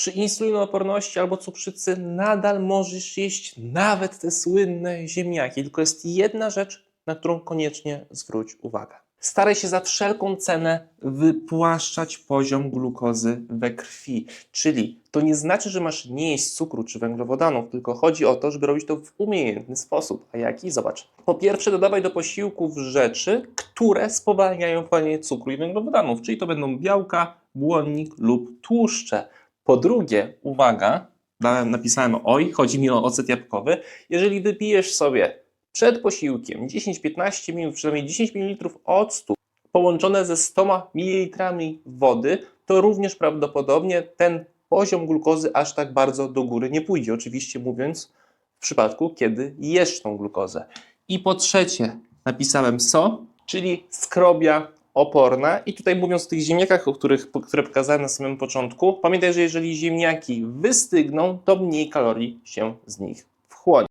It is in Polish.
przy insulinooporności albo cukrzycy nadal możesz jeść nawet te słynne ziemniaki. Tylko jest jedna rzecz, na którą koniecznie zwróć uwagę. Staraj się za wszelką cenę wypłaszczać poziom glukozy we krwi. Czyli to nie znaczy, że masz nie jeść cukru czy węglowodanów, tylko chodzi o to, żeby robić to w umiejętny sposób. A jaki? Zobacz. Po pierwsze, dodawaj do posiłków rzeczy, które spowalniają palenie cukru i węglowodanów, czyli to będą białka, błonnik lub tłuszcze. Po drugie, uwaga, dałem, napisałem oj, chodzi mi o ocet jabłkowy. Jeżeli wypijesz sobie przed posiłkiem 10-15 minut, przynajmniej 10 ml octu połączone ze 100 ml wody, to również prawdopodobnie ten poziom glukozy aż tak bardzo do góry nie pójdzie. Oczywiście mówiąc w przypadku, kiedy jesz tą glukozę. I po trzecie, napisałem SO, czyli skrobia oporna. I tutaj mówiąc o tych ziemniakach, o których, które pokazałem na samym początku, pamiętaj, że jeżeli ziemniaki wystygną, to mniej kalorii się z nich